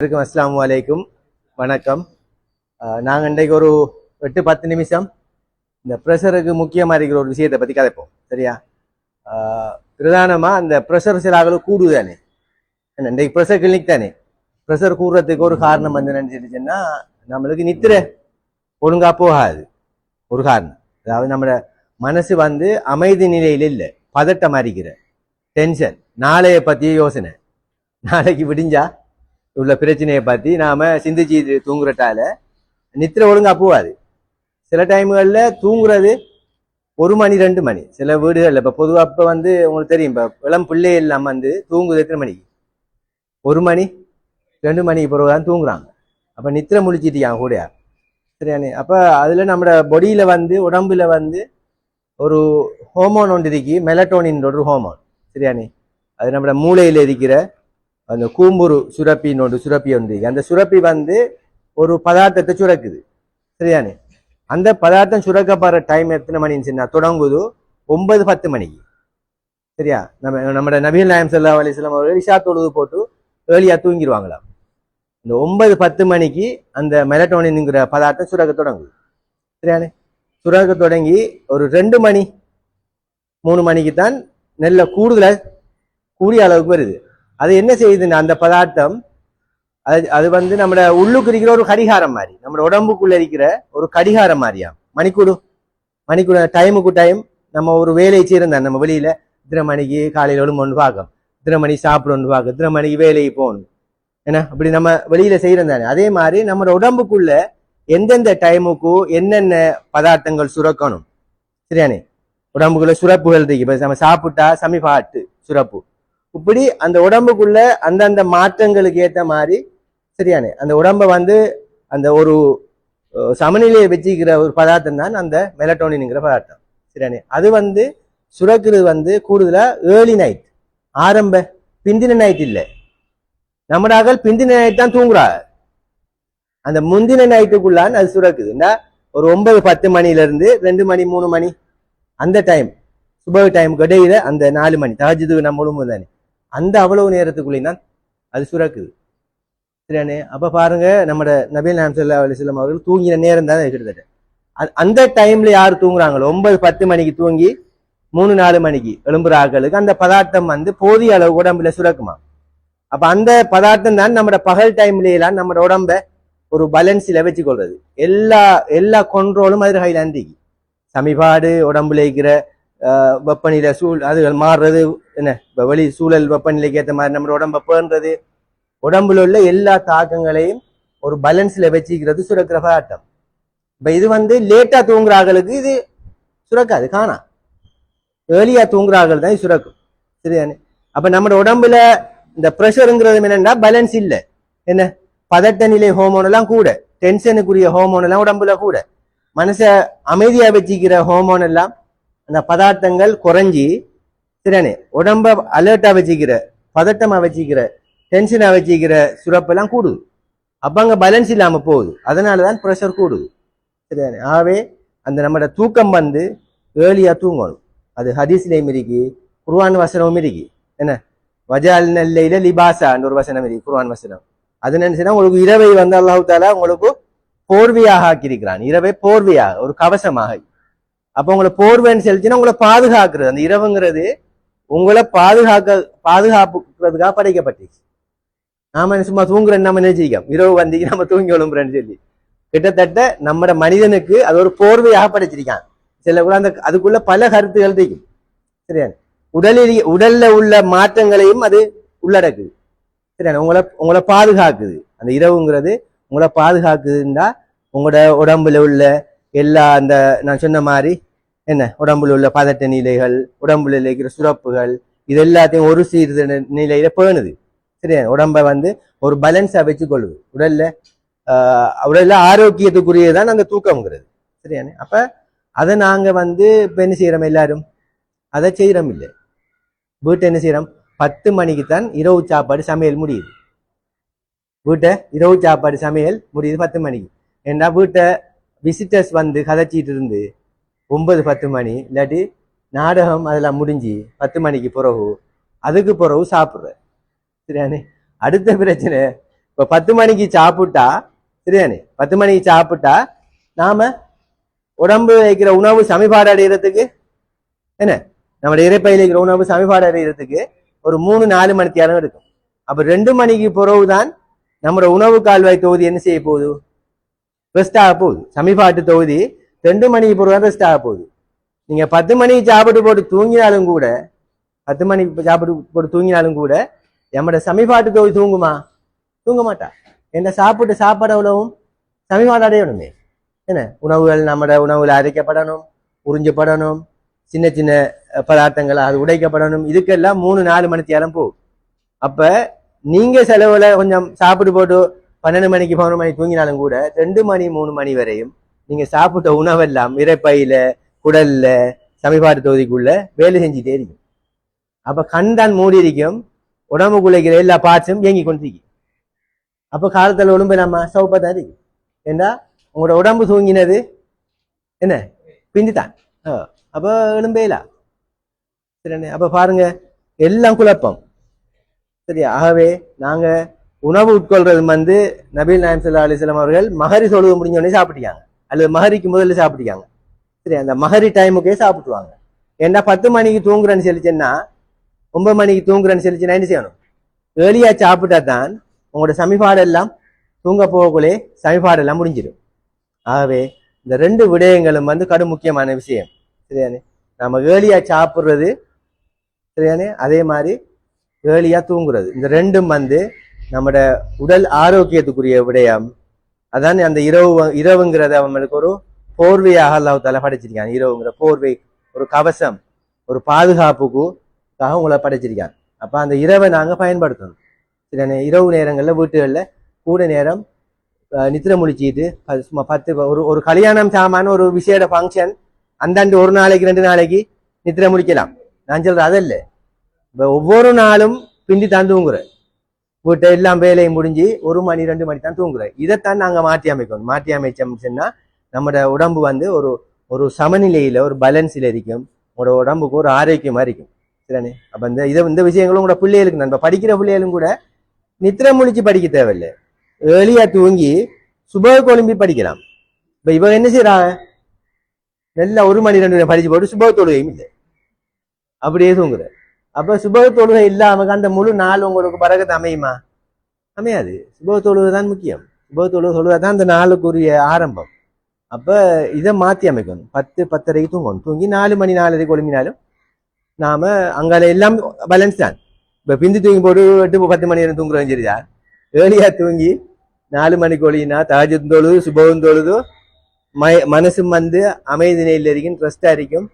வணக்கம் அஸ்லாம் வலைக்கும் வணக்கம். நாங்கள் இன்றைக்கு ஒரு எட்டு பத்து நிமிஷம் இந்த ப்ரெஷருக்கு முக்கியமாக இருக்கிற ஒரு விஷயத்தை பற்றி கதைப்போம். சரியா? பிரதானமாக அந்த ப்ரெஷர் சில ஆகலும் கூடுதானே இன்றைக்கு ப்ரெஷர் கிளினிக் தானே? ப்ரெஷர் கூடுறதுக்கு ஒரு காரணம் வந்து நினச்சிட்டுச்சுன்னா நம்மளுக்கு நித்திர ஒழுங்காக போகாது. ஒரு காரணம். அதாவது நம்மளோட மனசு வந்து அமைதி நிலையில் இல்லை. பதட்டம் அறிக்கிற டென்ஷன் நாளைய பற்றிய யோசனை. நாளைக்கு விடிஞ்சா உள்ள பிரச்சனையை பற்றி நாம் சிந்திச்சு தூங்குறட்டால நித்திரை ஒழுங்கா போகாது. சில டைம்களில் தூங்குறது ஒரு மணி ரெண்டு மணி. சில வீடுகளில் இப்போ பொதுவாக இப்போ வந்து உங்களுக்கு தெரியும் இப்போ இளம் பிள்ளை எல்லாம் வந்து தூங்குது எத்தனை மணிக்கு? ஒரு மணி ரெண்டு மணிக்கு பிறகு தான் தூங்குறாங்க. அப்போ நித்திர முழிச்சிட்டியாங்க கூடயா? சரியானே. அப்போ அதில் நம்மளோட பொடியில் வந்து உடம்புல வந்து ஒரு ஹோமோன் ஒன்று இருக்கு மெலட்டோனின் ஒரு ஹோமோன் சரியானே? அது நம்மளோட மூளையில் இருக்கிற அந்த கூம்புரு சுரப்பின்னு ஒன்று சுரப்பி ஒன்று அந்த சுரப்பி வந்து ஒரு பதார்த்தத்தை சுரக்குது. சரியானே அந்த பதார்த்தம் சுரக்கப்படுற டைம் எத்தனை மணின்னு சொன்னால் தொடங்குது ஒன்பது பத்து மணிக்கு. சரியா? நம்ம நம்மளோட நபீல் நாயம் சல்லா அலிஸ்லாம் அவர்கள் இஷா தொழுது போட்டு வேலியாக தூங்கிடுவாங்களாம். இந்த ஒன்பது பத்து மணிக்கு அந்த மெலட்டோனின்ங்கிற பதார்த்தம் சுரக்க தொடங்குது. சரியானே சுரக்க தொடங்கி ஒரு ரெண்டு மணி மூணு மணிக்கு தான் நல்ல கூடுதலாக கூடிய அளவுக்கு வருது. அது என்ன செய்யுதுன்னா அந்த பதார்த்தம் அது அது வந்து நம்மள உள்ளுக்கு இருக்கிற ஒரு கடிகாரம் மாதிரி நம்ம உடம்புக்குள்ள இருக்கிற ஒரு கடிகாரம் மாதிரியா மணிக்கூடு மணிக்கூடு டைமுக்கு டைம் நம்ம ஒரு வேலையை செய்யிருந்தோம் நம்ம வெளியில இத்தனை மணிக்கு காலையில் ஒன்று பார்க்கணும் இத்தனை மணி சாப்பிடணும்னு பார்க்க இத்தனை மணிக்கு வேலைக்கு போகணும். ஏன்னா அப்படி நம்ம வெளியில செய்யறதானே அதே மாதிரி நம்ம உடம்புக்குள்ள எந்தெந்த டைமுக்கு என்னென்ன பதார்த்தங்கள் சுரக்கணும்? சரியானே? உடம்புக்குள்ள சுரப்புகள் இருக்கு. நம்ம சாப்பிட்டா சமிபாட்டு சுரப்பு. இப்படி அந்த உடம்புக்குள்ள அந்தந்த மாற்றங்களுக்கு ஏற்ற மாதிரி சரியானே? அந்த உடம்பை வந்து அந்த ஒரு சமநிலையை வச்சுக்கிற ஒரு பதார்த்தம் தான் அந்த மெலட்டோனின்ங்கிற பதார்த்தம். சரியானே? அது வந்து சுரக்கிறது வந்து கூடுதலாக ஏர்லி நைட் ஆரம்ப பிந்தின நைட் இல்லை. நம்மளாக பிந்தின நைட் தான் தூங்குறா. அந்த முந்தின நைட்டுக்குள்ளான் அது சுரக்குது. என்ன ஒரு ஒன்பது பத்து மணிலேருந்து ரெண்டு மணி மூணு மணி அந்த டைம் சுப டைமுக்கு இடையில அந்த நாலு மணி தகஜதுக்கு நம்ம முழுமும் தானே அந்த அவ்வளவு நேரத்துக்குள்ளேயும் தான் அது சுரக்குது. சரியானே அப்போ பாருங்க நம்மட நபீல் நாம் சல்லா அலிஸ்லாம் அவர்கள் தூங்கின நேரம் தான் அது கிட்டத்தட்ட அந்த டைம்ல யார் தூங்குறாங்களோ ஒன்பது பத்து மணிக்கு தூங்கி மூணு நாலு மணிக்கு எழும்புற ஆக்களுக்கு அந்த பதார்த்தம் வந்து போதிய அளவு உடம்புல சுரக்குமா? அப்ப அந்த பதார்த்தம் தான் நம்மட பகல் டைம்லாம் எல்லாம் நம்மட உடம்ப ஒரு பேலன்ஸில் வச்சு கொள்றது எல்லா எல்லா கொண்ட்ரோலும் அது ஹைலாந்திக்கு சமிபாடு உடம்புல இருக்கிற வெப்பநிலை சூழ் அதுகள் மாறுறது என்ன இப்போ வெளி சூழல் வெப்பநிலைக்கு ஏற்ற மாதிரி நம்ம உடம்ப பேணுறது உடம்புல உள்ள எல்லா தாக்கங்களையும் ஒரு பேலன்ஸில் வச்சுக்கிறது சுரக்கிற ஆட்டம் இப்ப இது வந்து லேட்டா தூங்குற ஆட்களுக்கு இது சுரக்காது காணா. ஏர்லியாக தூங்குற தான் இது சுரக்கும். சரிதானே? அப்ப நம்ம உடம்புல இந்த ப்ரெஷருங்கிறது என்னன்னா பேலன்ஸ் இல்ல. என்ன? பதட்ட நிலை ஹோமோன் எல்லாம் கூட டென்ஷனுக்குரிய ஹோமோன் எல்லாம் உடம்புல கூட. மனச அமைதியா வச்சுக்கிற ஹோமோன் எல்லாம் அந்த பதார்த்தங்கள் குறைஞ்சி சரியானே உடம்ப அலர்ட்டாக வச்சுக்கிற பதட்டமாக வச்சுக்கிற டென்ஷனாக வச்சுக்கிற சுரப்பெல்லாம் கூடுது. அப்போ அங்கே பேலன்ஸ் இல்லாமல் போகுது. அதனால தான் ப்ரெஷர் கூடுது. சரியானே ஆகவே அந்த நம்மளோட தூக்கம் வந்து ஏர்லியாக தூங்கணும். அது ஹதீஸ்லேயும் இருக்கு குர்வான் வசனமும் இருக்கு. என்ன? வஜால் நெல்லையில லிபாசான்னு ஒரு வசனம் இருக்கு குர்வான் வசனம். அது நினைச்சுன்னா உங்களுக்கு இரவை வந்து அல்லாஹு தாலா உங்களுக்கு போர்வையாக ஆக்கியிருக்கிறான். இரவை போர்வையாக ஒரு கவசமாக. அப்ப உங்களை போர்வைன்னு செலுத்தினா உங்களை பாதுகாக்கிறது. அந்த இரவுங்கிறது உங்களை பாதுகாக்க பாதுகாப்புக்கிறதுக்காக படைக்கப்பட்டுச்சு நாம சும்மா தூங்குறேன்னு நம்ம நினைச்சிருக்கோம். இரவு வந்தீங்க நம்ம தூங்கி விழும்புறேன்னு சொல்லி. கிட்டத்தட்ட நம்மட மனிதனுக்கு அது ஒரு போர்வையாக படைச்சிருக்கான் சில கூட அந்த அதுக்குள்ள பல கருத்துகள் இருக்கும் சரியா? உடலில் உடல்ல உள்ள மாற்றங்களையும் அது உள்ளடக்குது. சரியா? உங்களை உங்களை பாதுகாக்குது. அந்த இரவுங்கிறது உங்களை பாதுகாக்குதுன்னா உங்களோட உடம்புல உள்ள எல்லா அந்த நான் சொன்ன மாதிரி என்ன உடம்புல உள்ள பதட்ட நிலைகள் உடம்புல இருக்கிற சுரப்புகள் இது எல்லாத்தையும் ஒரு சீர் நிலையில பேணுது. சரியா? உடம்பை வந்து ஒரு பேலன்ஸா வச்சுக்கொள்ளுது. உடல்ல உடல்ல ஆரோக்கியத்துக்குரியதான் அந்த தூக்கம்ங்கிறது. சரியானே அப்ப அதை நாங்க வந்து இப்ப என்ன செய்யறோம் எல்லாரும்? அதை செய்யறோம் இல்லை. வீட்டை என்ன செய்யறோம்? பத்து மணிக்கு தான் இரவு சாப்பாடு சமையல் முடியுது. வீட்டை இரவு சாப்பாடு சமையல் முடியுது பத்து மணிக்கு. ஏன்னா வீட்டை விசிட்டர்ஸ் வந்து கதைச்சிட்டு இருந்து ஒன்பது பத்து மணி இல்லாட்டி நாடகம் அதெல்லாம் முடிஞ்சு பத்து மணிக்கு பிறகு அதுக்கு பிறகு சாப்பிட்ற சரியானே? அடுத்த பிரச்சனை இப்போ பத்து மணிக்கு சாப்பிட்டா சரியானே? பத்து மணிக்கு சாப்பிட்டா நாம உடம்பு வைக்கிற உணவு சமிபாடு அடைகிறதுக்கு என்ன? நம்மளுடைய இறைப்பையில் இருக்கிற உணவு சமிபாடு அடைகிறதுக்கு ஒரு மூணு நாலு மணி நேரம் எடுக்கும். அப்போ ரெண்டு மணிக்கு பிறகுதான் நம்மளோட உணவு கால்வாய் தொகுதி என்ன செய்ய போகுது? பெஸ்ட் ஆக போகுது. சமீபாட்டு தொகுதி ரெண்டு மணிக்கு பிறகு பெஸ்ட் ஆக போகுது. நீங்க பத்து மணிக்கு சாப்பிட்டு போட்டு தூங்கினாலும் கூட பத்து மணிக்கு சாப்பிட்டு போட்டு தூங்கினாலும் கூட நம்மட சமீபாட்டு தொகுதி தூங்குமா? தூங்க மாட்டா. என்ன சாப்பிட்டு சாப்பாடு அவ்வளவும் சமிபாடு அடையணுமே. என்ன? உணவுகள் நம்மட உணவுல அரைக்கப்படணும் உறிஞ்சப்படணும் சின்ன சின்ன பதார்த்தங்கள் அது உடைக்கப்படணும். இதுக்கெல்லாம் மூணு நாலு மணி நேரம் போகும். அப்ப நீங்க செலவுல கொஞ்சம் சாப்பிட்டு போட்டு பன்னெண்டு மணிக்கு பதினொரு மணிக்கு தூங்கினாலும் கூட ரெண்டு மணி மூணு மணி வரையும் நீங்க சாப்பிட்ட உணவெல்லாம் இறைப்பையில குடல்ல சமீபாட்டு தொகுதிக்குள்ள வேலை செஞ்சுட்டே இருக்கும். அப்ப கண் தான் மூடி இருக்கும். உடம்புக்குள்ள இருக்கிற எல்லா பார்ட்ஸும் இயங்கி கொண்டிருக்கும். அப்போ காலத்தில் உடம்பு நம்ம சவுப்பா தான் இருக்கு ஏண்டா? உங்களோட உடம்பு தூங்கினது என்ன? பிந்தித்தான் ஆ, அப்போ எலும்பேலா சரிண்ணே அப்போ பாருங்க. எல்லாம் குழப்பம். சரியா? ஆகவே நாங்கள் உணவு உட்கொள்றது வந்து நபீல் நாயம் சல்லா அலிஸ்லாம் அவர்கள் மகரி தொழுது முடிஞ்ச உடனே அல்லது மகரிக்கு முதல்ல சாப்பிட்டுக்காங்க சரி அந்த மகரி டைமுக்கே சாப்பிட்டுவாங்க ஏன்னா பத்து மணிக்கு தூங்குறேன்னு சொல்லிச்சுன்னா ஒன்பது மணிக்கு தூங்குறேன்னு சொல்லிச்சுன்னா என்ன செய்யணும்? ஏர்லியாக சாப்பிட்டா தான் உங்களோட சமிபாடெல்லாம் தூங்க போகக்குள்ளே சமிபாடெல்லாம் முடிஞ்சிடும். ஆகவே இந்த ரெண்டு விடயங்களும் வந்து கடும் முக்கியமான விஷயம். சரியானே? நம்ம ஏர்லியாக சாப்பிட்றது சரியானே? அதே மாதிரி ஏர்லியாக தூங்குறது. இந்த ரெண்டும் வந்து நம்மட உடல் ஆரோக்கியத்துக்குரிய விடயம். அதான் அந்த இரவு இரவுங்கிறத அவங்களுக்கு ஒரு போர்வையாக அல்லாஹ் படைச்சிருக்கான். இரவுங்கிற போர்வை ஒரு கவசம் ஒரு பாதுகாப்புக்குக்காக உங்களை படைச்சிருக்கான். அப்போ அந்த இரவை நாங்கள் பயன்படுத்தணும். சில இரவு நேரங்களில் வீட்டுகளில் கூட நேரம் நித்திர முழிச்சிட்டு சும்மா பத்து ஒரு ஒரு கல்யாணம் சாமான ஒரு விசேட ஃபங்க்ஷன் அந்தாண்டு ஒரு நாளைக்கு ரெண்டு நாளைக்கு நித்திர முடிக்கலாம். நான் சொல்கிறேன் அதல்ல. இப்போ ஒவ்வொரு நாளும் பிந்தி தான் வீட்டை எல்லாம் வேலையும் முடிஞ்சு ஒரு மணி ரெண்டு மணி தான் தூங்குறோம் இதைத்தான் நாங்கள் மாற்றி அமைக்கணும். மாற்றி அமைச்சோம்னா சொன்னா நம்மட உடம்பு வந்து ஒரு ஒரு சமநிலையில் ஒரு பேலன்ஸில் இருக்கும். உங்களோட உடம்புக்கு ஒரு ஆரோக்கியமாக இருக்கும். சரிண்ணே அப்போ இந்த இதை இந்த விஷயங்களும் கூட பிள்ளைகளுக்கு நம்ம படிக்கிற பிள்ளைகளும் கூட நித்திரம் முழிச்சு படிக்க தேவையில்லை. ஏர்லியாக தூங்கி சுப கொழும்பி படிக்கலாம். இப்போ இவங்க என்ன செய்யறாங்க நல்லா ஒரு மணி ரெண்டு மணி படிச்சு போட்டு சுப தொழுகையும் இல்லை. அப்படியே தூங்குறேன். அப்ப சுப தொழுகை இல்லாம அந்த முழு நாள் உங்களுக்கு பிறகு அமையுமா? அமையாது. சுப தொழுகை தான் முக்கியம். சுப தொழுகை தொழுகை தான் அந்த நாளுக்குரிய ஆரம்பம். அப்ப இதை மாத்தி அமைக்கணும். பத்து பத்தரைக்கு தூங்கணும். தூங்கி நாலு மணி நாலரைக்கு ஒழுங்கினாலும் நாம அங்கால எல்லாம் பேலன்ஸ் தான். இப்ப பிந்தி தூங்கி போட்டு எட்டு பத்து மணி நேரம் தூங்குறோம் சரிதா ஏர்லியா தூங்கி நாலு மணிக்கு ஒழினா தாஜும் தொழுது சுபவும் தொழுது ம மனசும் வந்து அமைதி நிலையில் இருக்கும் ட்ரெஸ்டா இருக்கும்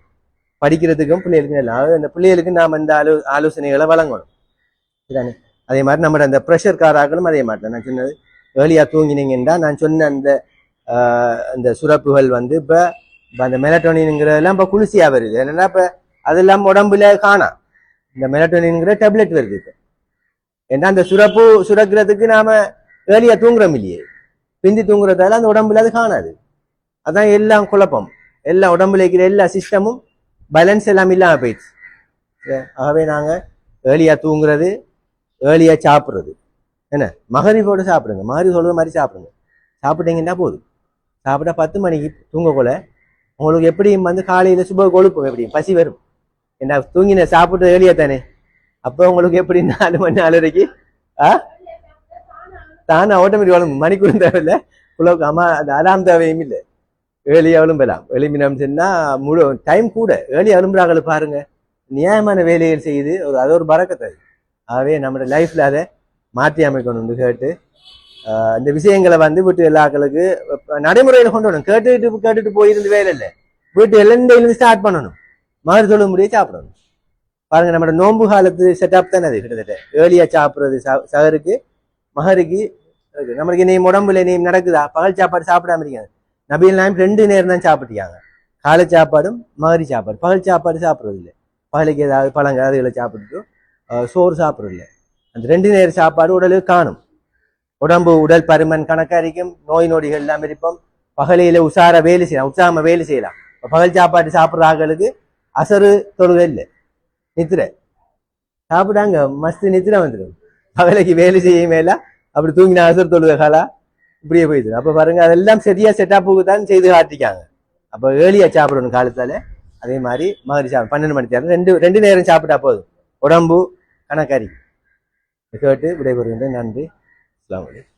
படிக்கிறதுக்கும் பிள்ளைகளுக்கும் எல்லாம் அந்த பிள்ளைகளுக்கு நாம் இந்த ஆலோ ஆலோசனைகளை வழங்கணும். இதானே? அதே மாதிரி நம்ம அந்த ப்ரெஷர் காராக்களும் அதே மாதிரி தான். நான் சொன்னது ஏர்லியாக தூங்கினீங்கன்னா நான் சொன்ன அந்த அந்த சுரப்புகள் வந்து இப்போ அந்த மெலட்டோனின்ங்கிறதெல்லாம் இப்போ குளிர்ச்சியாக வருது. என்னென்னா இப்போ அதெல்லாம் உடம்புல காணாம் இந்த மெலட்டோனின்ங்கிற டேப்லெட் வருது இப்போ. ஏன்னா அந்த சுரப்பு சுரக்கிறதுக்கு நாம் ஏர்லியாக தூங்குறோம் இல்லையே? பிந்தி தூங்குறதால அந்த உடம்புல அது காணாது. அதான் எல்லாம் குழப்பம். எல்லா உடம்புல இருக்கிற எல்லா சிஸ்டமும் பேலன்ஸ் எல்லாம் இல்லாமல் போயிடுச்சு. ஆகவே நாங்கள் ஏர்லியாக தூங்குறது ஏர்லியாக சாப்பிட்றது. என்ன? மகரி போட்டு சாப்பிடுங்க. மகரி சொல்கிற மாதிரி சாப்பிடுங்க. சாப்பிட்டீங்கன்னா போதும். சாப்பிட்டா பத்து மணிக்கு தூங்கக்குள்ள உங்களுக்கு எப்படியும் வந்து காலையில் சுப கொழுப்பு எப்படியும் பசி வரும். என்ன தூங்கின சாப்பிட்டு ஏர்லியா தானே? அப்போ உங்களுக்கு எப்படி நாலு மணி நாலரைக்கு? ஆ? தானே? ஆட்டோமேட்டிக் வளரும் மணிக்கூறும் தேவையில்லை. உலக அம்மா அந்த அலாம் தேவையும் இல்லை. ஏழியா எழும்பலாம் எழும்பினோம் சொன்னா முழு டைம் கூட. ஏழி எழும்புறாங்கள பாருங்க. நியாயமான வேலைகள் செய்து ஒரு அது ஒரு பறக்கத்தை. ஆகவே நம்மளோட லைஃப்பில் அதை மாற்றி அமைக்கணும்னு கேட்டு இந்த விஷயங்களை வந்து வீட்டு எல்லாக்களுக்கு நடைமுறையில் கொண்டு வரணும். கேட்டுட்டு கேட்டுட்டு போயிருந்து வேலை இல்லை. வீட்டு இருந்து ஸ்டார்ட் பண்ணணும். மகர் தொழில் முடிய சாப்பிடணும். பாருங்க நம்மளோட நோன்பு காலத்து செட்டப் தானே அது கிட்டத்தட்ட. ஏர்லியாக சாப்பிட்றது ச- சகருக்கு மகருக்கு நம்மளுக்கு நீ உடம்புல நீ நடக்குதா? பகல் சாப்பாடு சாப்பிடாம இருக்காங்க. நபிகள் நாயம் ரெண்டு நேரம் தான் சாப்பிட்டியாங்க காலை சாப்பாடும் மகரி சாப்பாடு பகல் சாப்பாடு சாப்பிட்றது இல்லை. பகலுக்கு ஏதாவது பழங்கள் அதுகளை சாப்பிட்டுட்டு சோறு சாப்பிட்றது இல்லை. அந்த ரெண்டு நேர சாப்பாடு உடலுக்கு காணும். உடம்பு உடல் பருமன் கணக்கரிக்கும் நோய் நொடிகள் எல்லாம் இருப்போம். பகலையில உஷாரா வேலை செய்யலாம் உற்சாகமாக வேலை செய்யலாம். பகல் சாப்பாடு சாப்பிட்ற ஆட்களுக்கு அசரு தொழுகை இல்லை. நித்திரை. சாப்பிடாங்க மஸ்து நித்திரை வந்துடும். பகலைக்கு வேலை செய்யும் மேல அப்படி தூங்கின அசர் தொழுத காலா? இப்படியே போயிடுது. அப்போ பாருங்க அதெல்லாம் சரியா செட்டப்புக்கு தான் செய்து காட்டிக்காங்க. அப்போ ஏழியா சாப்பிடணும் காலத்தால. அதே மாதிரி மகரி சாப்பிட பன்னெண்டு மணி தேரம் ரெண்டு ரெண்டு நேரம் சாப்பிட்டா போதும். உடம்பு கணக்கறி கேட்டு விடைபெறுகின்ற நன்றி. அஸ்லாம் வலைக்கம்